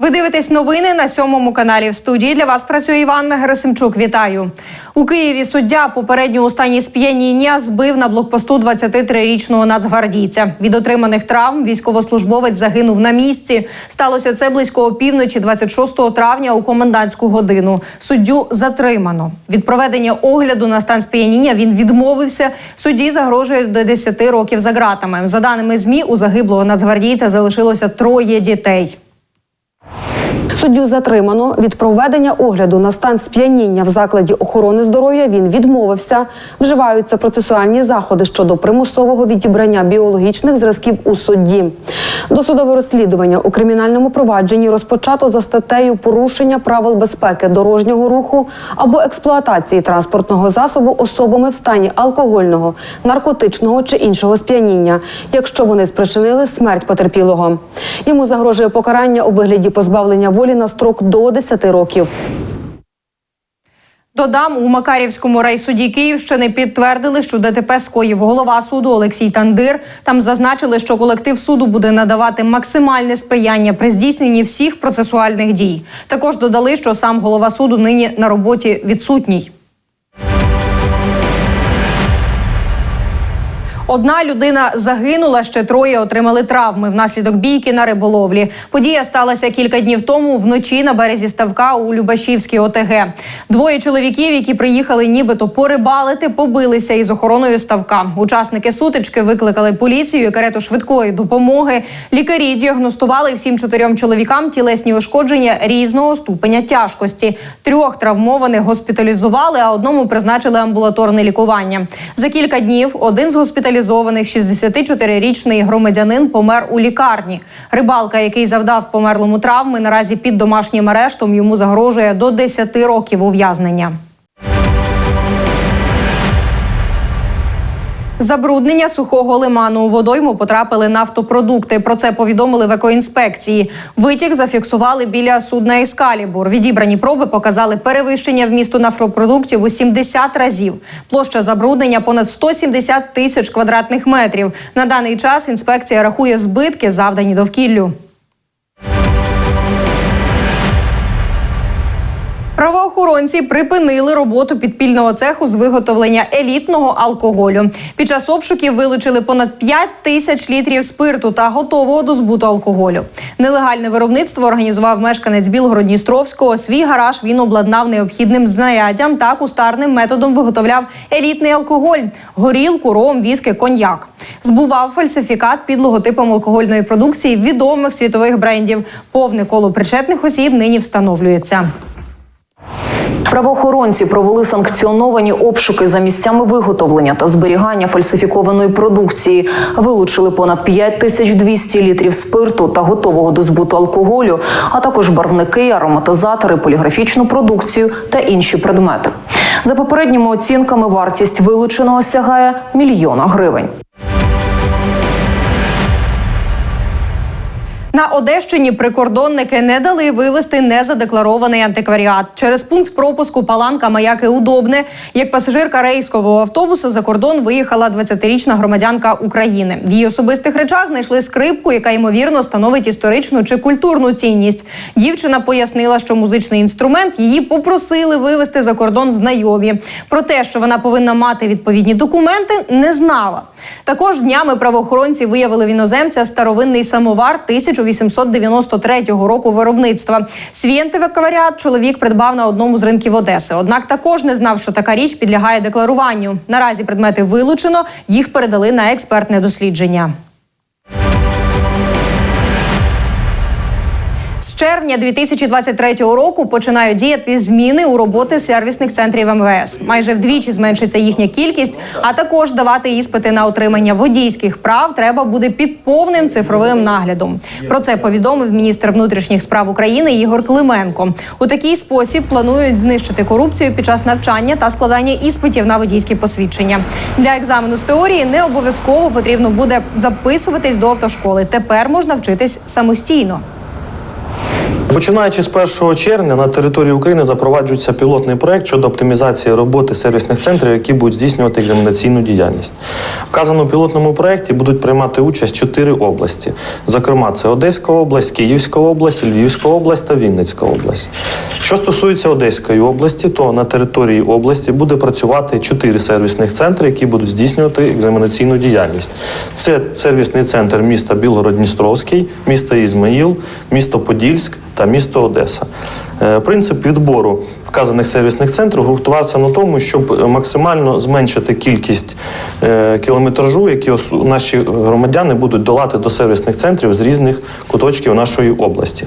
Ви дивитесь новини на сьомому каналі. В студії для вас працює Іванна Герасимчук. Вітаю у Києві. Суддя попередньо у стані сп'яніння збив на блокпосту 23-річного нацгвардійця. Від отриманих травм військовослужбовець загинув на місці. Сталося це близько опівночі, 26 травня, у комендантську годину. Суддю затримано. Від проведення огляду на стан сп'яніння він відмовився. Судді загрожує до 10 років за ґратами. За даними змі, у загиблого нацгвардійця залишилося троє дітей. Суддю затримано від проведення огляду на стан сп'яніння в закладі охорони здоров'я. Він відмовився. Вживаються процесуальні заходи щодо примусового відібрання біологічних зразків у судді. Досудове розслідування у кримінальному провадженні розпочато за статтею порушення правил безпеки дорожнього руху або експлуатації транспортного засобу особами в стані алкогольного, наркотичного чи іншого сп'яніння, якщо вони спричинили смерть потерпілого. Йому загрожує покарання у вигляді позбавлення волі на строк до 10 років. Додам у Макарівському райсуді Київщини підтвердили, що ДТП скоїв голова суду Олексій Тандир. Там зазначили, що колектив суду буде надавати максимальне сприяння при здійсненні всіх процесуальних дій. Також додали, що сам голова суду нині на роботі відсутній. Одна людина загинула, ще троє отримали травми внаслідок бійки на риболовлі. Подія сталася кілька днів тому вночі на березі ставка у Любашівській ОТГ. Двоє чоловіків, які приїхали нібито порибалити, побилися із охороною ставка. Учасники сутички викликали поліцію і карету швидкої допомоги. Лікарі діагностували всім чотирьом чоловікам тілесні ушкодження різного ступеня тяжкості. Трьох травмованих госпіталізували, а одному призначили амбулаторне лікування. За кілька днів один з госпіталізованих 64-річний громадянин помер у лікарні. Рибалка, який завдав померлому травми, наразі під домашнім арештом йому загрожує до 10 років ув'язнення. Забруднення сухого лиману у водойму потрапили нафтопродукти. Про це повідомили в екоінспекції. Витік зафіксували біля судна Ескалібур. Відібрані проби показали перевищення вмісту нафтопродуктів у 70 разів. Площа забруднення понад 170 тисяч квадратних метрів. На даний час інспекція рахує збитки, завдані довкіллю. Правоохоронці припинили роботу підпільного цеху з виготовлення елітного алкоголю. Під час обшуків вилучили понад 5 тисяч літрів спирту та готового до збуту алкоголю. Нелегальне виробництво організував мешканець Білгород-Дністровського. Свій гараж він обладнав необхідним знаряддям та кустарним методом виготовляв елітний алкоголь: горілку, ром, віски, коньяк. Збував фальсифікат під логотипом алкогольної продукції відомих світових брендів. Повне коло причетних осіб нині встановлюється. Правоохоронці провели санкціоновані обшуки за місцями виготовлення та зберігання фальсифікованої продукції. Вилучили понад 5200 літрів спирту та готового до збуту алкоголю, а також барвники, ароматизатори, поліграфічну продукцію та інші предмети. За попередніми оцінками, вартість вилученого сягає мільйона гривень. На Одещині прикордонники не дали вивезти незадекларований антикваріат. Через пункт пропуску Паланка Маяки Удобне, як пасажирка рейскового автобуса за кордон виїхала 20-річна громадянка України. В її особистих речах знайшли скрипку, яка ймовірно становить історичну чи культурну цінність. Дівчина пояснила, що музичний інструмент її попросили вивезти за кордон знайомі. Про те, що вона повинна мати відповідні документи, не знала. Також днями правоохоронці виявили в іноземця старовинний самовар 1893 року виробництва. Свій антикваріат чоловік придбав на одному з ринків Одеси. Однак також не знав, що така річ підлягає декларуванню. Наразі предмети вилучено, їх передали на експертне дослідження. Червня 2023 року починають діяти зміни у роботи сервісних центрів МВС. Майже вдвічі зменшиться їхня кількість, а також давати іспити на отримання водійських прав треба буде під повним цифровим наглядом. Про це повідомив міністр внутрішніх справ України Ігор Клименко. У такий спосіб планують знищити корупцію під час навчання та складання іспитів на водійські посвідчення. Для екзамену з теорії не обов'язково потрібно буде записуватись до автошколи. Тепер можна вчитись самостійно. Починаючи з 1 червня на території України запроваджується пілотний проект щодо оптимізації роботи сервісних центрів, які будуть здійснювати екзаменаційну діяльність. В вказаному пілотному проекті будуть приймати участь чотири області. Зокрема, це Одеська область, Київська область, Львівська область та Вінницька область. Що стосується Одеської області, то на території області буде працювати чотири сервісних центри, які будуть здійснювати екзаменаційну діяльність. Це сервісний центр міста Білгород-Дністровський, місто Ізмаїл, місто Подільськ та місто Одеса. Е, Принцип відбору вказаних сервісних центрів гуртувався на тому, щоб максимально зменшити кількість е, кілометражу, які наші громадяни будуть долати до сервісних центрів з різних куточків нашої області.